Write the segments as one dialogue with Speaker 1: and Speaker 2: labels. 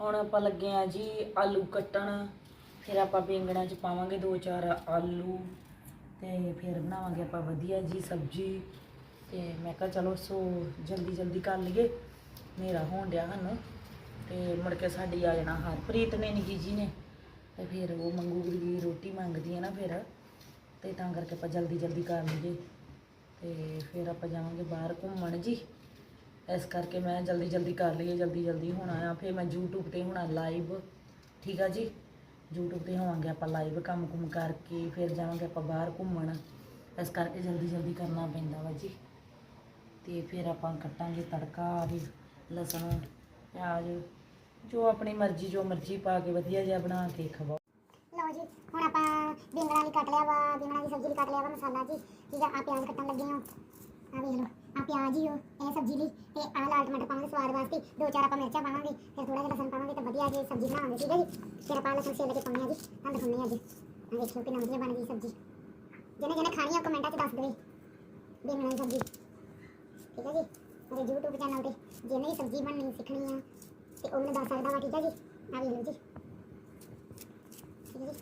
Speaker 1: ਹੁਣ ਆਪਾਂ ਲੱਗੇ ਆ ਜੀ ਆਲੂ ਕੱਟਣ। ਫਿਰ ਆਪਾਂ ਬੈਂਗਣਾਂ 'ਚ ਪਾਵਾਂਗੇ ਦੋ ਚਾਰ ਆਲੂ ਤੇ ਫਿਰ ਬਣਾਵਾਂਗੇ ਆਪਾਂ ਵਧੀਆ ਜੀ ਸਬਜ਼ੀ। ਤੇ ਮੈਂ ਕਿਹਾ ਚਲੋ ਸੋ ਜਲਦੀ ਜਲਦੀ ਕਰ ਲਈਏ। ਮੇਰਾ ਹੋਣ ਡਿਆ ਸਾਨੂੰ ਤੇ ਮੁੜ ਕੇ ਸਾਡੀ ਆ ਜਾਣਾ ਹਰਪ੍ਰੀਤ ਨੇ, ਨਿੱਕੀ ਜੀ ਨੇ। ਤੇ ਫਿਰ ਉਹ ਮੰਗੂਗੀ ਰੋਟੀ ਮੰਗਦੀ ਹੈ ਨਾ ਫਿਰ। ਤੇ ਤਾਂ ਕਰਕੇ ਆਪਾਂ ਜਲਦੀ ਜਲਦੀ ਕਰ ਲਈਏ। ਤੇ ਫਿਰ ਆਪਾਂ ਜਾਵਾਂਗੇ ਬਾਹਰ ਘੁੰਮਣ ਜੀ। ਇਸ ਕਰਕੇ ਮੈਂ ਜਲਦੀ ਜਲਦੀ ਕਰ ਲਈਏ, ਜਲਦੀ ਜਲਦੀ ਹੋਣਾ ਆ ਫਿਰ ਮੈਂ YouTube ਤੇ ਹੋਣਾ ਲਾਈਵ ਠੀਕ ਆ ਜੀ? YouTube ਤੇ ਹੋਵਾਂਗੇ ਆਪਾਂ ਲਾਈਵ ਕੰਮ ਕੁਮ ਕਰਕੇ, ਫਿਰ ਜਾਵਾਂਗੇ ਆਪਾਂ ਬਾਹਰ ਘੁੰਮਣ। ਇਸ ਕਰਕੇ ਜਲਦੀ ਜਲਦੀ ਕਰਨਾ ਪੈਂਦਾ ਵਾ ਜੀ। ਤੇ ਫਿਰ ਆਪਾਂ ਕੱਟਾਂਗੇ ਤੜਕਾ ਵੀ ਲਸਣ, ਪਿਆਜ਼, ਜੋ ਆਪਣੀ ਮਰਜ਼ੀ, ਜੋ ਮਰਜ਼ੀ ਪਾ ਕੇ ਵਧੀਆ ਜਿਹਾ ਬਣਾ ਕੇ ਖਵਾਓ।
Speaker 2: ਲਓ ਜੀ, ਹੁਣ ਆਪਾਂ ਬੀਂਗਣਾ ਵੀ ਕੱਟ ਲਿਆ ਵਾ ਬੀਂਗਣਾ ਦੀ ਸਬਜ਼ੀ ਵੀ ਕੱਟ ਲਿਆ ਵਾ ਮਸਾਲਾ ਜੀ। ਠੀਕ ਆ ਆ ਪਿਆਜ਼ ਕੱਟਣ ਲੱਗੇ ਹਾਂ। ਆ ਵੇਖ ਲਓ। ਆ ਪਿਆਜ਼ ਹੀ ਉਹ, ਇਹ ਸਬਜ਼ੀ ਲਈ ਤੇ ਆ ਲਾਲ ਟਮਾਟਰ ਪਾਵਾਂਗੇ ਸਵਾਦ ਵਾਸਤੇ, ਦੋ ਚਾਰ ਆਪਾਂ ਮਿਰਚਾਂ ਪਾਵਾਂਗੇ, ਫਿਰ ਥੋੜਾ ਜਿਹਾ ਲਸਣ ਪਾਵਾਂਗੇ ਤੇ ਵਧੀਆ ਜੀ ਸਬਜ਼ੀ ਬਣਾਵਾਂਗੇ ਠੀਕ ਹੈ ਜੀ, ਫਿਰ ਆਪਾਂ ਲਸਣ ਛਿੱਲ ਕੇ ਪਾਉਂਦੇ ਆ ਜੀ ਤੁਹਾਨੂੰ ਦਿਖਾਉਂਦੇ ਆ ਜੀ ਆ ਵੇਖਿਓ ਕਿੰਨਾ ਵਧੀਆ ਬਣ ਗਈ ਸਬਜ਼ੀ। ਜਿਹਨੇ ਜਿਹਨੇ ਖਾਣੀ ਆ ਕਮੈਂਟਾਂ 'ਚ ਦੱਸ ਦੇਵੇ ਬੀਂਗਣਾ ਸਬਜ਼ੀ। ਠੀਕ ਹੈ ਜੀ? ਮੇਰੇ YouTube ਚੈਨਲ ਤੇ ਜਿਹਨੇ ਵੀ ਸਬਜ਼ੀ ਬਣਨੀ ਸਿੱਖਣੀ ਆ, ਤੇ ਉਹ ਦੱਸ ਸਕਦਾ ਵਾ, ਠੀਕ ਹੈ ਜੀ? ਆ ਵੇਖ ਲਓ ਜੀ। ਠੀਕ ਹੈ ਜੀ?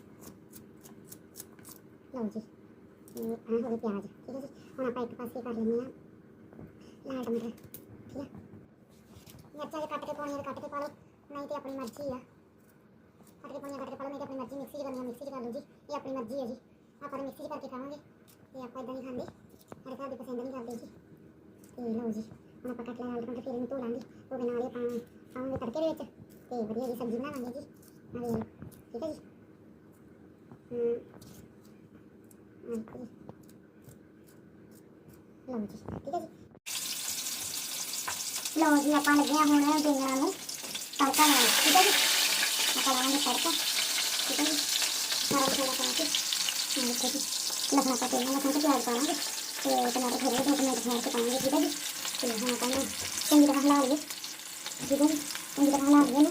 Speaker 2: ਲਓ ਜੀ। ਇਹ ਆ ਹੋ ਗਏ ਪਿਆਜ਼। ਠੀਕ ਹੈ ਜੀ? ਹੁਣ ਆਪਾਂ ਇੱਕ ਪਾਸੇ ਕਰ ਲੈਂਦੇ ਆ। ਲਾਲ ਟਮਾਟਰ ਠੀਕ ਹੈ ਮਿਰਚਾਂ ਜੇ ਕੱਟ ਕੇ ਪਾਉਣੀਆਂ ਤਾਂ ਕੱਟ ਕੇ ਪਾ ਲਓ ਨਹੀਂ ਤੇ ਆਪਣੀ ਮਰਜ਼ੀ ਆ ਕੱਟ ਕੇ ਪਾਉਣੀਆਂ ਕੱਟ ਕੇ ਪਾ ਲਓ ਨਹੀਂ ਤੇ ਆਪਣੀ ਮਰਜ਼ੀ ਮਿਕਸੀ 'ਚ ਕਰਨੀ ਆ ਮਿਕਸੀ 'ਚ ਕਰ ਲਓ ਜੀ ਇਹ ਆਪਣੀ ਮਰਜ਼ੀ ਹੈ ਜੀ ਆਪਾਂ ਤਾਂ ਮਿਕਸੀ 'ਚ ਕਰਕੇ ਖਾਵਾਂਗੇ ਤੇ ਆਪਾਂ ਇਦਾਂ ਨਹੀਂ ਖਾਂਦੇ ਸਾਡੇ ਘਰ ਦੀ ਪਸੰਦ ਨਹੀਂ ਕਰਦੇ ਜੀ ਤੇ ਲਓ ਜੀ ਹੁਣ ਆਪਾਂ ਕੱਟ ਲਿਆ ਲਾਲ ਟਮਾਟਰ ਫਿਰ ਇਹਨੂੰ ਧੋ ਲਾਂਗੇ ਧੋ ਕੇ ਨਾਲ ਹੀ ਆਪਾਂ ਪਾਵਾਂਗੇ ਤੜਕੇ ਦੇ ਵਿੱਚ ਤੇ ਵਧੀਆ ਜੀ ਸਬਜ਼ੀ ਬਣਾਵਾਂਗੇ ਜੀ ਆ ਵੇਖ ਲਓ ਠੀਕ ਹੈ ਜੀ ਹੂੰ ਹਾਂਜੀ ਲਓ ਜੀ ਠੀਕ ਹੈ ਜੀ ਲਓ ਜੀ ਆਪਾਂ ਲੱਗੇ ਹੁਣ ਬੇਂਗਣਾ ਨੂੰ, ਤੜਕਾ ਲਾਉਣ, ਠੀਕ ਹੈ ਜੀ? ਆਪਾਂ ਲਾਵਾਂਗੇ ਤੜਕਾ, ਠੀਕ ਹੈ ਜੀ? ਸਾਰਾ ਮਸਾਲਾ ਪਾ ਕੇ ਦੇਖੋ ਜੀ। ਲਸਣ ਆਪਾਂ ਤੇਲ ਲਸਣ ਤੇ ਪਿਆਜ਼ ਪਾਵਾਂਗੇ, ਤੇ ਟਮਾਟਰ ਥੋੜੇ ਦੋ ਟਮਾਟਰ ਠਹਿਰ ਕੇ ਪਾਵਾਂਗੇ, ਠੀਕ ਹੈ ਜੀ? ਤੇ ਹੁਣ ਆਪਾਂ ਨੂੰ ਚੰਗੀ ਤਰ੍ਹਾਂ ਹਿਲਾ ਲਈਏ, ਠੀਕ ਹੈ ਜੀ? ਚੰਗੀ ਤਰ੍ਹਾਂ ਹਿਲਾ ਲਈਏ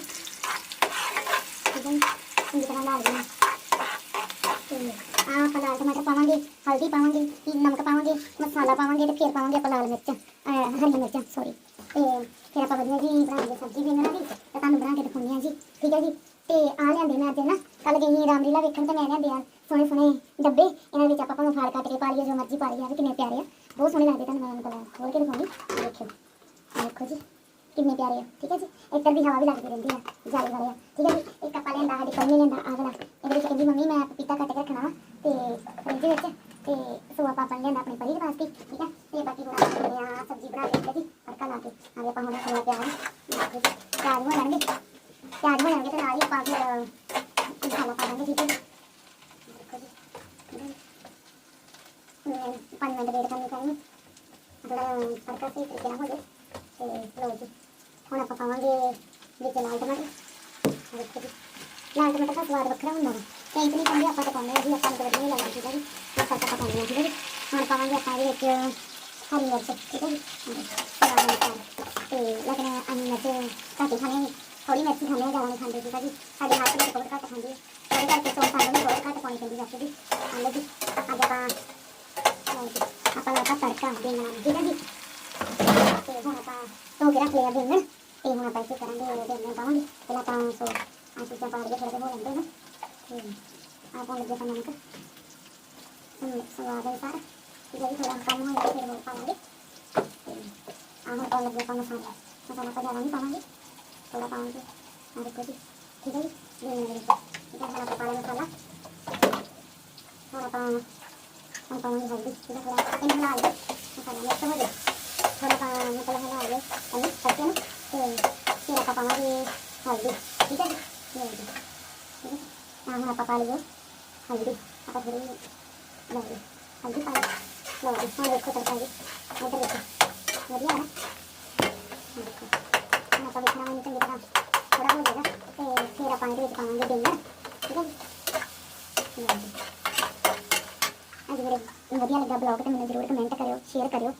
Speaker 2: ਠੀਕ ਹੈ ਜੀ? ਚੰਗੀ ਤਰ੍ਹਾਂ ਹਿਲਾ ਲਈਏ ਤੇ ਆਪਾਂ ਲਾਲ ਟਮਾਟਰ ਪਾਵਾਂਗੇ, ਹਲਦੀ ਪਾਵਾਂਗੇ, ਨਮਕ ਪਾਵਾਂਗੇ, ਮਸਾਲਾ ਪਾਵਾਂਗੇ ਤੇ ਫਿਰ ਪਾਵਾਂਗੇ ਆਪਾਂ ਲਾਲ ਮਿਰਚਾਂ, ਅਹ, ਹਰੀਆਂ ਮਿਰਚਾਂ ਸੌਰੀ ਤੇ ਫਿਰ ਆਪਾਂ ਵਧੀਆ ਜੀ ਬਣਾਵਾਂਗੇ ਸਬਜ਼ੀ ਬੇਂਗਣਾ ਦੀ ਤੇ ਤੁਹਾਨੂੰ ਬਣਾ ਕੇ ਦਿਖਾਉਂਦੇ ਹਾਂ ਜੀ, ਠੀਕ ਹੈ ਜੀ? ਤੇ ਆ ਲਿਆਂਦੇ ਮੈਂ ਅੱਜ ਨਾ ਕੱਲ ਗਈ ਸੀ ਰਾਮਲੀਲਾ ਵੇਖਣ ਤੇ ਮੈਂ ਲਿਆਂਦੇ ਆ ਸੋਹਣੇ ਸੋਹਣੇ ਡੱਬੇ, ਇਹਨਾਂ ਵਿੱਚ ਆਪਾਂ ਭਾਵੇਂ ਫਾੜ ਕੱਟ ਕੇ ਪਾ ਲਈਏ, ਜੋ ਮਰਜ਼ੀ ਪਾ ਲਈਏ ਆ ਕਿੰਨੇ ਪਿਆਰੇ ਆ। ਬਹੁਤ ਸੋਹਣੇ ਲੱਗਦੇ ਤੁਹਾਨੂੰ ਮੈਂ ਇਹਨਾਂ ਕੋਲ ਖੋਲ ਕੇ ਦਿਖਾਉਂਦੀ। ਆਹ ਦੇਖਿਓ, ਦੇਖੋ ਜੀ, ਕਿੰਨੇ ਪਿਆਰੇ ਆ, ਠੀਕ ਹੈ ਜੀ? ਇੱਧਰ ਦੀ ਹਵਾ ਵੀ ਲੱਗਦੀ ਰਹਿੰਦੀ ਆ, ਜਾਲੀ ਵਾਲੇ ਆ, ਠੀਕ ਹੈ ਜੀ? ਇੱਕ ਆਪਾਂ ਲੈਂਦਾ ਸਾਡੀ ਪੰਨੀ ਲੈਂਦਾ ਆਹ ਵਾਲਾ। ਇਹਦੇ ਵਿੱਚ ਕਹਿੰਦੀ, ਮੰਮੀ, ਮੈਂ ਪਪੀਤਾ ਕੱਟ ਕੇ ਰੱਖਣਾ ਵਾ ਤੇ ਫਰਿੱਜ ਵਿੱਚ, ਤੇ ਸੋ ਆਪਾਂ ਆਪਣ ਲੈਂਦਾ ਆਪਣੀ ਪਰੀ ਵਾਸਤੇ, ਠੀਕ ਹੈ ਤੇ ਬਾਕੀ ਹੁਣ ਆਪਾਂ ਕਰਦੇ ਆ ਸਬਜ਼ੀ ਬਣਾ ਕੇ ਠੀਕ ਹੈ ਜੀ ਤੜਕਾ ਲਾ ਕੇ ਆਗੇ ਆਪਾਂ ਹੁਣ ਥੋੜਾ ਪਿਆਜ਼ ਦੇਖੋ ਜੀ ਪਿਆਜ਼ ਹੋ ਜਾਣਗੇ ਪਿਆਜ਼ ਹੋ ਜਾਣਗੇ ਤੇ ਨਾਲ ਹੀ ਆਪਾਂ ਫਿਰ ਮਸਾਲਾ ਪਾ ਦਾਂਗੇ ਠੀਕ ਹੈ ਜੀ ਦੇਖੋ ਜੀ ਠੀਕ ਹੈ ਜੀ। ਹੁਣ ਪੰਜ ਮਿੰਟ ਵੇਟ ਕਰਨੀ ਪੈਣੀ ਥੋੜਾ ਤੜਕਾ ਸਹੀ ਤਰੀਕੇ ਨਾਲ ਹੋ ਜਾਏ ਤੇ ਲਓ ਜੀ ਹੁਣ ਆਪਾਂ ਪਾਵਾਂਗੇ ਵਿੱਚ ਲਾਲ ਟਮਾਟਰ ਆਹ ਦੇਖੋ ਜੀ ਲਾਲ ਟਮਾਟਰ ਦਾ ਸਵਾਦ ਵੱਖਰਾ ਹੁੰਦਾ ਵਾ ਕਈ ਨਹੀਂ ਪਾਉਂਦੇ ਆਪਾਂ ਤਾਂ ਪਾਉਂਦੇ ਹਾਂ ਜੀ ਆਪਾਂ ਨੂੰ ਤਾਂ ਵਧੀਆ ਨਹੀਂ ਲੱਗਦਾ ਠੀਕ ਹੈ ਜੀ ਇਸ ਕਰਕੇ ਆਪਾਂ ਪਾਉਂਦੇ ਹਾਂ ਠੀਕ ਹੈ ਜੀ ਹੁਣ ਪਾਵਾਂਗੇ ਆਪਾਂ ਇਹਦੇ ਵਿੱਚ ਹਰੀ ਮਿਰਚ ਠੀਕ ਹੈ ਜੀ ਆਹ ਲਾਲ ਮਿਰਚ ਤੇ ਲੇਕਿਨ ਅਸੀਂ ਮਿਰਚ ਘੱਟ ਹੀ ਖਾਣੇ ਹਾਂ ਥੋੜੀ ਮਿਰਚ ਹੀ ਖਾਂਦੇ ਹਾਂ ਜ਼ਿਆਦਾ ਨਹੀਂ ਖਾਂਦੇ ਠੀਕ ਹੈ ਜੀ ਸਾਡੇ ਹੱਥ ਵਿੱਚ ਬਹੁਤ ਘੱਟ ਖਾਂਦੇ ਆ ਉਹਦੇ ਕਰਕੇ ਸੌ ਸਾਨੂੰ ਵੀ ਬਹੁਤ ਘੱਟ ਪਾਉਣੀ ਪੈਂਦੀ ਵੈਸੇ ਜੀ ਆਲੂ ਜੀ ਅੱਜ ਆਪਾਂ ਲਓ ਜੀ ਆਪਾਂ ਲਾਤਾ ਤੜਕਾ ਦੇਣਾ ਠੀਕ ਹੈ ਜੀ ਤੇ ਹੁਣ ਆਪਾਂ ਧੋ ਕੇ ਰੱਖ ਲਿਆ ਬੇਂਗਣ ਤੇ ਹੁਣ ਆਪਾਂ ਇੱਥੇ ਕਰਾਂਗੇ ਬੇਂਗਣ ਪਾਵਾਂਗੇ ਪਹਿਲਾਂ ਆਪਾਂ ਸੋ ਆ ਚੀਜ਼ਾਂ ਪਾ ਲਈਏ ਥੋੜੇ ਜਿਹੇ ਹੋ ਲੈਂਦੇ ਨਾ ਤੇ ਆ ਪਾਉਣ ਲੱਗੇ ਆਪਾਂ ਨਮਕ ਹਮ ਸਵਾਦ ਅਨੁਸਾਰ ਠੀਕ ਹੈ ਜੀ ਥੋੜਾ ਕੰਮ ਹੋਇਆ ਫਿਰ ਉਹ ਪਾਵਾਂਗੇ ਤੇ ਆ ਹੁਣ ਪਾਉਣ ਲੱਗੇ ਆਪਾਂ ਮਸਾਲਾ ਮਸਾਲਾ ਆਪਾਂ ਜ਼ਿਆਦਾ ਨਹੀਂ ਪਾਵਾਂਗੇ ਥੋੜਾ ਪਾਵਾਂਗੇ ਆ ਦੇਖੋ ਜੀ ਠੀਕ ਹੈ ਜੀ ਬੇਂਗਣ ਦੇ ਵਿੱਚ ਠੀਕ ਹੈ ਹੁਣ ਆਪਾਂ ਪਾ ਲਿਆ ਮਸਾਲਾ ਹੁਣ ਆਪਾਂ ਹੁਣ ਪਾਵਾਂਗੇ ਹਲਦੀ ਠੀਕ ਹੈ ਥੋੜਾ ਇਹਨੂੰ ਹਿਲਾ ਲਈਏ ਮਸਾਲਾ ਮਿਕਸ ਹੋ ਜਾਏ ਥੋੜਾ ਪਾ ਮਤਲਬ ਹਿਲਾ ਲਈਏ ਇਹਨੂੰ ਕਰਕੇ ਨਾ ਤੇ ਫਿਰ ਆਪਾਂ ਪਾਵਾਂਗੇ ਹਲਦੀ ਠੀਕ ਹੈ ਜੀ ਲਓ ਜੀ ਠੀਕ ਹੈ ਆਹ ਹੁਣ ਆਪਾਂ ਵਧੀਆ ਹੈ ਨਾ ਵੇਖਣਾ ਮੈਨੂੰ ਚੰਗੀ ਤਰ੍ਹਾਂ ਥੋੜਾ ਹੋ ਜਾਏਗਾ ਤੇ ਫਿਰ ਆਪਾਂ ਇਹਦੇ ਵਿੱਚ ਪਾਵਾਂਗੇ ਬੇਂਗਣ ਠੀਕ ਹੈ ਜੀ ਅੱਜ ਮੇਰੇ ਵਧੀਆ ਲੱਗਾ ਬਲੌਗ ਤੇ ਮੈਨੂੰ ਜ਼ਰੂਰ ਕਮੈਂਟ ਕਰਿਓ ਸ਼ੇਅਰ ਕਰਿਓ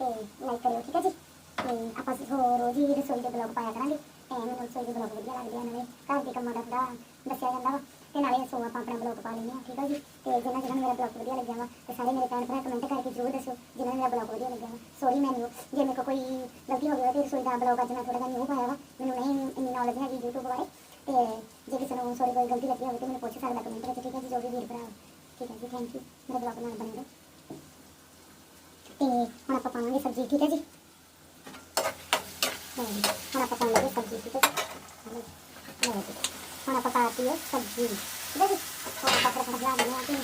Speaker 2: ਤੇ ਲਾਈਕ ਕਰਿਓ ਠੀਕ ਹੈ ਜੀ ਤੇ ਆਪਾਂ ਰੋਜ਼ ਹੀ ਰਸੋਈ ਦੇ ਬਲੌਗ ਪਾਇਆ ਕਰਾਂਗੇ ਤੇ ਮੈਨੂੰ ਰਸੋਈ ਦੇ ਬਲੌਗ ਵਧੀਆ ਲੱਗਦੇ ਆ ਨਵੇਂ ਘਰ ਦੇ ਕੰਮਾਂ ਦਾ ਦੱਸਿਆ ਜਾਂਦਾ ਵਾ ਤੇ ਨਾਲੇ ਸੋ ਆਪਾਂ ਆਪਣਾ ਬਲੌਗ ਪਾ ਲੈਂਦੇ ਹਾਂ ਠੀਕ ਹੈ ਜੀ? ਤੇ ਜਿਹਨਾਂ ਜਿਹਨਾਂ ਨੂੰ ਮੇਰਾ ਬਲੌਗ ਵਧੀਆ ਲੱਗਿਆ ਵਾ ਤੇ ਸਾਰੇ ਮੇਰੇ ਭੈਣ ਭਰਾ ਕਮੈਂਟ ਕਰਕੇ ਜ਼ਰੂਰ ਦੱਸੋ ਜਿਹਨਾਂ ਨੂੰ ਮੇਰਾ ਬਲੌਗ ਵਧੀਆ ਲੱਗਿਆ ਵਾ। ਸੌਰੀ ਮੈਨੂੰ ਜੇ ਮੇਰੇ ਕੋਲ ਕੋਈ ਗਲਤੀ ਹੋ ਗਈ ਹੋਵੇ ਤੇ ਰਸੋਈ ਦਾ ਬਲੌਗ ਅੱਜ ਮੈਂ ਥੋੜਾ ਜਿਹਾ ਨਿਊ ਪਾਇਆ ਵਾ ਮੈਨੂੰ ਨਹੀਂ ਇੰਨੀ ਨੌਲੇਜ ਹੈਗੀ YouTube ਬਾਰੇ। ਤੇ ਜੇ ਕਿਸੇ ਨੂੰ ਸੌਰੀ ਕੋਈ ਗਲਤੀ ਲੱਗੀ ਹੋਵੇ ਤੇ ਮੈਨੂੰ ਪੁੱਛ ਸਕਦਾ ਕਮੈਂਟ ਵਿੱਚ ਠੀਕ ਹੈ ਜੀ? ਜੋ ਵੀ ਵੀਰ ਭਰਾ ਠੀਕ ਆ ਜੀ? ਥੈਂਕ ਯੂ ਮੇਰਾ ਬਲੌਗ ਨਾਲ ਬਣੇ ਰਹੋ। ਤੇ ਹੁਣ ਆਪਾਂ ਪਾਵਾਂਗੇ ਸਬਜ਼ੀ ਠੀਕ ਹੈ ਜੀ? ਹੁਣ ਆਪਾਂ ਪਾਵਾਂਗੇ ਸਬਜ਼ੀ ਠੀਕ ਹੈ ਜੀ, ਲਓ ਜੀ। ਹੁਣ ਆਪਾਂ ਪਾਤੀ ਹੈ ਸਬਜ਼ੀ ਠੀਕ ਹੈ ਜੀ ਹੁਣ ਆਪਾਂ ਫਿਰ ਬਣਾ ਲੈਂਦੇ ਹਾਂ ਕਿ